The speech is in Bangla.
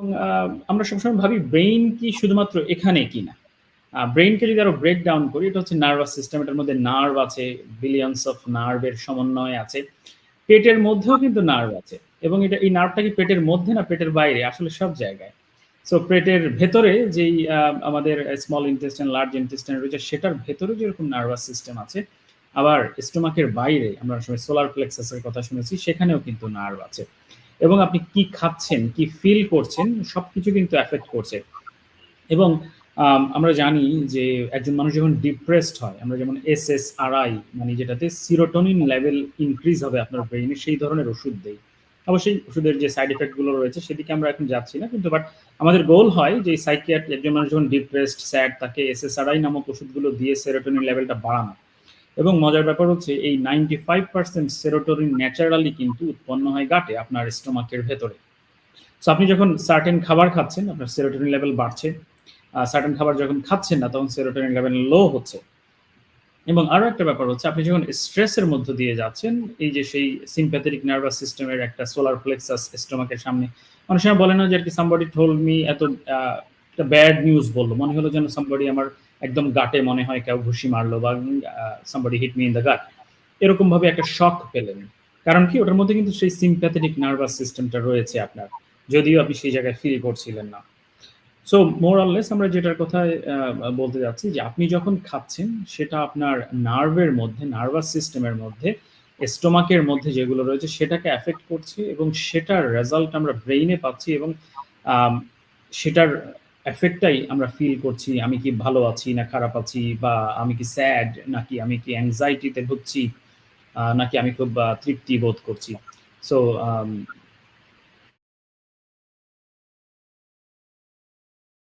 এবং আমরা সবসময় ভাবি ব্রেইন কি শুধুমাত্র এখানে কিনা ব্রেইনকে যদি আরও ব্রেক ডাউন করি, এটা হচ্ছে নার্ভাস সিস্টেম এটার মধ্যে নার্ভ আছে বিলিয়ন্স অফ নার্ভের সমন্বয় আছে, পেটের মধ্যেও কিন্তু নার্ভ আছে, এবং এটা, এই নার্ভটা কি পেটের মধ্যে না পেটের বাইরে? আসলে সব জায়গায়। সো পেটের ভেতরে যেই আমাদের স্মল ইন্টেস্টাইন লার্জ ইন্টেস্টাইন রয়েছে, সেটার ভেতরে যেরকম নার্ভাস সিস্টেম আছে, আবার স্টোমাকের বাইরে, আমরা সময় সোলার প্লেক্সাসের কথা শুনেছি, সেখানেও কিন্তু নার্ভ আছে। এবং আপনি কি খাচ্ছেন কি ফিল করছেন সবকিছু কিন্তু এফেক্ট করছে। এবং আম, আমরা জানি যে একজন মানুষ যখন ডিপ্রেসড হয় আমরা যেমন এস এস আর আই মানে যেটাতে সিরোটোনিন লেভেল ইনক্রিজ হবে আপনার ব্রেইনে সেই ধরনের ওষুধ দেই। অবশ্যই ওষুধের যে সাইড এফেক্টগুলো রয়েছে সেদিকে আমরা এখন যাচ্ছি না কিন্তু বাট আমাদের গোল হয় যে সাইকিয়াট একজন মানুষ যখন ডিপ্রেসড স্যাড তাকে এস এস আর আই নামক ওষুধগুলো দিয়ে সেরোটোনিন লেভেলটা বাড়ানো। এবং মজার ব্যাপার হচ্ছে, এই ninety five percent serotonin naturally কিন্তু উৎপন্ন হয় গাটে, আপনার স্টোমাকের ভেতরে। সো আপনি যখন সার্টেন খাবার খাচ্ছেন, আপনার সেরোটোনিন লেভেল বাড়ছে। সার্টেন খাবার যখন খাচ্ছেন না, তখন সেরোটোনিন লেভেল লো হচ্ছে। এবং আরও একটা ব্যাপার হচ্ছে, আপনি যখন স্ট্রেসের মধ্য দিয়ে যাচ্ছেন, এই যে সেই সিম্প্যাথেটিক নার্ভাস সিস্টেমের একটা সোলার প্লেক্সাস স্টোমাকের সামনে, অনেক সময় বলে না যে আর কি সামবডি টোল মি এত ব্যাড নিউজ বলল। মনে হলো যেন সামবডি আমার একদম গাটে মনে হয় কেউ ঘুষি মারলো বা somebody hit me in the gut এরকম ভাবে একটা শক পেলেন। কারণ কি ওটার মধ্যে কিন্তু সেই সিম্প্যাথেটিক নার্ভাস সিস্টেমটা রয়েছে আপনার। যদিও আপনি সেই জায়গায় ফিল করছিলেন না। সো মোর অনলেস আমরা যেটার কথা আহ, বলতে যাচ্ছি যে আপনি যখন খাচ্ছেন সেটা আপনার নার্ভের মধ্যে নার্ভাস সিস্টেমের মধ্যে স্টোমাকের মধ্যে যেগুলো রয়েছে সেটাকে অ্যাফেক্ট করছে এবং সেটার রেজাল্ট আমরা ব্রেইনে পাচ্ছি এবং সেটার এফেক্টটাই আমরা ফিল করছি, আমি কি ভালো আছি না খারাপ আছি, বা আমি কি স্যাড নাকি আমি কি অ্যাংজাইটিতে ভুগছি নাকি আমি খুব তৃপ্তি বোধ করছি। সো